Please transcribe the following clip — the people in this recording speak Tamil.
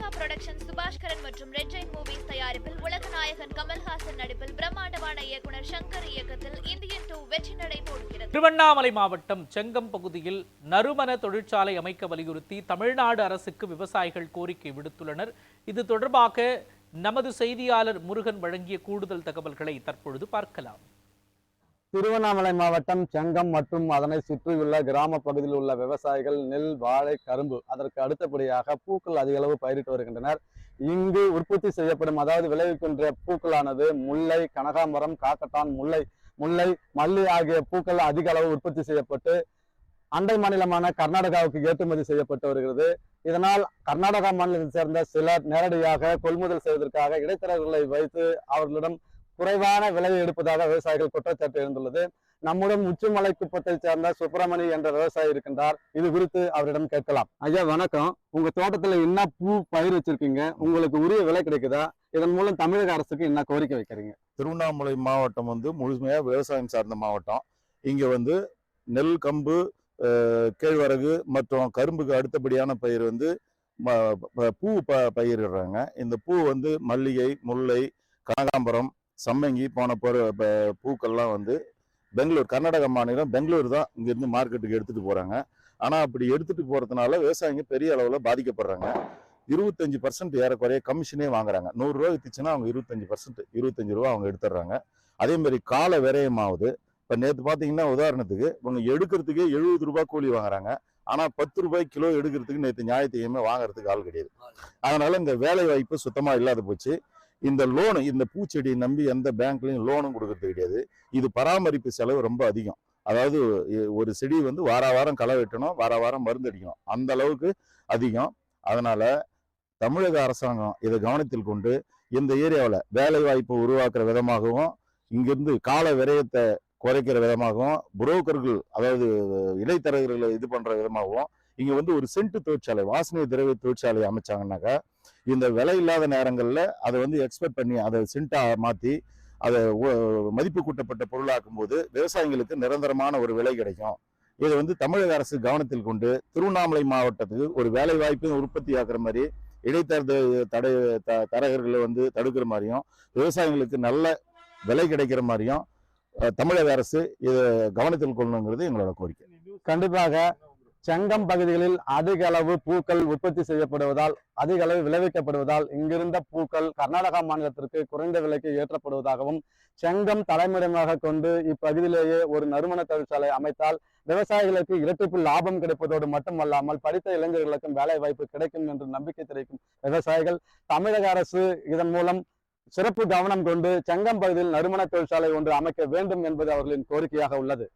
லைகா புரொடக்ஷன் சுபாஷ்கரன் மற்றும் ரெட் ஜெயின் மூவிஸ் தயாரிப்பில் உலக நாயகன் கமல்ஹாசன் நடிப்பில் பிரம்மாண்டமான இயக்குனர் சங்கர் இயக்கத்தில் இந்தியன் டூ வெற்றி நடை போடுகிறது. திருவண்ணாமலை மாவட்டம் செங்கம் பகுதியில் நறுமண தொழிற்சாலை அமைக்க வலியுறுத்தி தமிழ்நாடு அரசுக்கு விவசாயிகள் கோரிக்கை விடுத்துள்ளனர். இது தொடர்பாக நமது செய்தியாளர் முருகன் வழங்கிய கூடுதல் தகவல்களை தற்பொழுது பார்க்கலாம். திருவண்ணாமலை மாவட்டம் செங்கம் மற்றும் அதனை சுற்றியுள்ள கிராம பகுதியில் உள்ள விவசாயிகள் நெல் வாழை கரும்பு அதற்கு அடுத்தபடியாக பூக்கள் அதிக அளவு பயிரிட்டு வருகின்றனர். இங்கு உற்பத்தி செய்யப்படும் அதாவது விளைவிக்கின்ற பூக்களானது முல்லை கனகாம்பரம் காக்கட்டான் முல்லை முல்லை மல்லி ஆகிய பூக்கள் அதிக அளவு உற்பத்தி செய்யப்பட்டு அண்டை மாநிலமான கர்நாடகாவுக்கு ஏற்றுமதி செய்யப்பட்டு வருகிறது. இதனால் கர்நாடகா மாநிலத்தை சேர்ந்த சிலர் நேரடியாக கொள்முதல் செய்வதற்காக இடைத்தரகர்களை வைத்து அவர்களிடம் குறைவான விலை எடுப்பதாக விவசாயிகள் குற்றச்சாட்டு எழுந்துள்ளது. நம்முடன் உச்சிமலை குப்பத்தை சேர்ந்த சுப்பிரமணி என்ற விவசாயி இருக்கின்றார். இது குறித்து அவரிடம் கேட்கலாம். ஐயா வணக்கம். உங்க தோட்டத்துல என்ன பூ பயிர் வச்சிருக்கீங்க? உங்களுக்கு உரிய விலை கிடைக்குதா? இதன் மூலம் தமிழக அரசுக்கு என்ன கோரிக்கை வைக்கிறீங்க? திருவண்ணாமலை மாவட்டம் வந்து முழுமையாக விவசாயம் சார்ந்த மாவட்டம். இங்கே வந்து நெல் கம்பு கேழ்வரகு மற்றும் கரும்புக்கு அடுத்தபடியான பயிர் வந்து பூ ப பயிரிடுறாங்க. இந்த பூ வந்து மல்லிகை முல்லை கனகாம்பரம் சம்மங்கி போன பொரு ப- பூக்கள்லாம் வந்து பெங்களூர் கர்நாடக மாநிலம் பெங்களூர் தான் இங்கேருந்து மார்க்கெட்டுக்கு எடுத்துகிட்டு போகிறாங்க ஆனால் அப்படி எடுத்துகிட்டு போகிறதுனால விவசாயிங்க பெரிய அளவில் பாதிக்கப்படுறாங்க. இருபத்தஞ்சு பர்சன்ட் ஏறக்குறைய கமிஷனே வாங்குறாங்க. நூறுரூவா வித்துச்சுன்னா அவங்க இருபத்தஞ்சு பர்சன்ட் இருபத்தஞ்சு ரூபா அவங்க எடுத்துடுறாங்க. அதே மாதிரி கால விரயமாகுது இப்போ நேற்று பார்த்தீங்கன்னா உதாரணத்துக்கு இவங்க எடுக்கிறதுக்கே எழுபது ரூபாய் கூலி வாங்குறாங்க. ஆனால் பத்து ரூபாய் கிலோ எடுக்கிறதுக்கு நேற்று ஞாயிற்றுக்கிழமை வாங்குறதுக்கு ஆள் கிடையாது. அதனால இந்த வேலை வாய்ப்பு சுத்தமாக இல்லாத போச்சு. இந்த லோனு இந்த பூச்செடியை நம்பி எந்த பேங்க்லையும் லோனும் கொடுக்கறது கிடையாது. இது பராமரிப்பு செலவு ரொம்ப அதிகம். அதாவது ஒரு செடி வந்து வார வாரம் களை வெட்டணும் வார வாரம் மருந்து அடிக்கணும். அந்த அளவுக்கு அதிகம். அதனால தமிழக அரசாங்கம் இதை கவனத்தில் கொண்டு இந்த ஏரியாவில் வேலை வாய்ப்பை உருவாக்குற விதமாகவும் இங்கிருந்து கால விரயத்தை குறைக்கிற விதமாகவும் புரோக்கர்கள் அதாவது இடைத்தரகர்களை இது பண்ணுற விதமாகவும் இங்கே வந்து ஒரு சென்ட் தொழிற்சாலை வாசனை திரவிய தொழிற்சாலை அமைச்சாங்கன்னாக்கா இந்த விலை இல்லாத நேரங்களில் அதை வந்து எக்ஸ்பெக்ட் பண்ணி அதை சிண்டாக மாற்றி அதை மதிப்பு கூட்டப்பட்ட பொருளாக்கும் போது விவசாயிகளுக்கு நிரந்தரமான ஒரு விலை கிடைக்கும். இதை வந்து தமிழக அரசு கவனத்தில் கொண்டு திருவண்ணாமலை மாவட்டத்துக்கு ஒரு வேலை வாய்ப்பு உற்பத்தி ஆக்குற மாதிரி இடைத்தரகர் தடை த- தரகர்களை வந்து தடுக்கிற மாதிரியும் விவசாயிகளுக்கு நல்ல விலை கிடைக்கிற மாதிரியும் தமிழக அரசு இதை கவனத்தில் கொள்ளணுங்கிறது எங்களோட கோரிக்கை. கண்டிப்பாக செங்கம் பகுதிகளில் அதிக அளவு பூக்கள் உற்பத்தி செய்யப்படுவதால் அதிக அளவு விளைவிக்கப்படுவதால் இங்கிருந்த பூக்கள் கர்நாடகா மாநிலத்திற்கு குறைந்த விலைக்கு ஏற்றப்படுவதாகவும் செங்கம் தலைமுறையாக கொண்டு இப்பகுதியிலேயே ஒரு நறுமண தொழிற்சாலை அமைத்தால் விவசாயிகளுக்கு இரட்டிப்பு லாபம் கிடைப்பதோடு மட்டுமல்லாமல் படித்த இளைஞர்களுக்கும் வேலை வாய்ப்பு கிடைக்கும் என்று நம்பிக்கை தெரிவிக்கும் விவசாயிகள் தமிழக அரசு இதன் மூலம் சிறப்பு கவனம் கொண்டு செங்கம் பகுதியில் நறுமண தொழிற்சாலை ஒன்று அமைக்க வேண்டும் என்பது அவர்களின் கோரிக்கையாக உள்ளது.